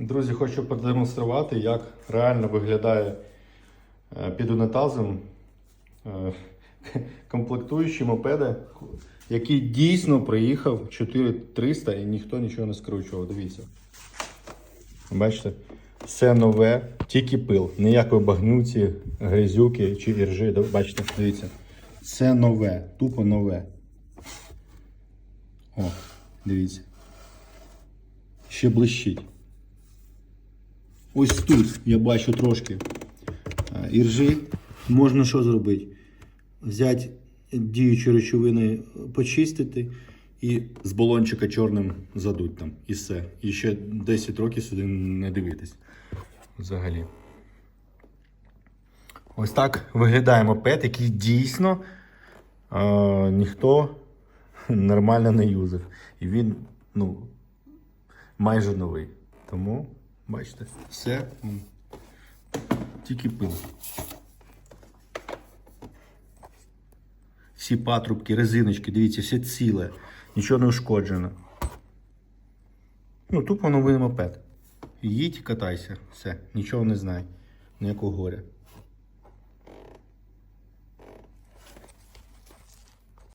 Друзі, хочу продемонструвати, як реально виглядає е, під унітазом е, комплектуючі мопеди, який дійсно приїхав 4300 і ніхто нічого не скручував. Дивіться. Бачите? Все нове, тільки пил. Ніякої багнюці, грязюки чи іржи. Бачите, дивіться. Все нове, тупо нове. О, дивіться. Ще блищить. Ось тут я бачу трошки а, іржі. Можна що зробити? Взяти діючі речовини, почистити і з балончика чорним задуть там. І все. І ще 10 років сюди не дивитись. Взагалі. Ось так виглядає мопед, який дійсно е, ніхто нормально не юзав. І він, ну, майже новий. Тому, бачите, все тільки пил. Всі патрубки, резиночки, дивіться, все ціле, нічого не ушкоджено. Ну, тупо новий мопед. Їдь, катайся, все, нічого не знай, ніякого горя.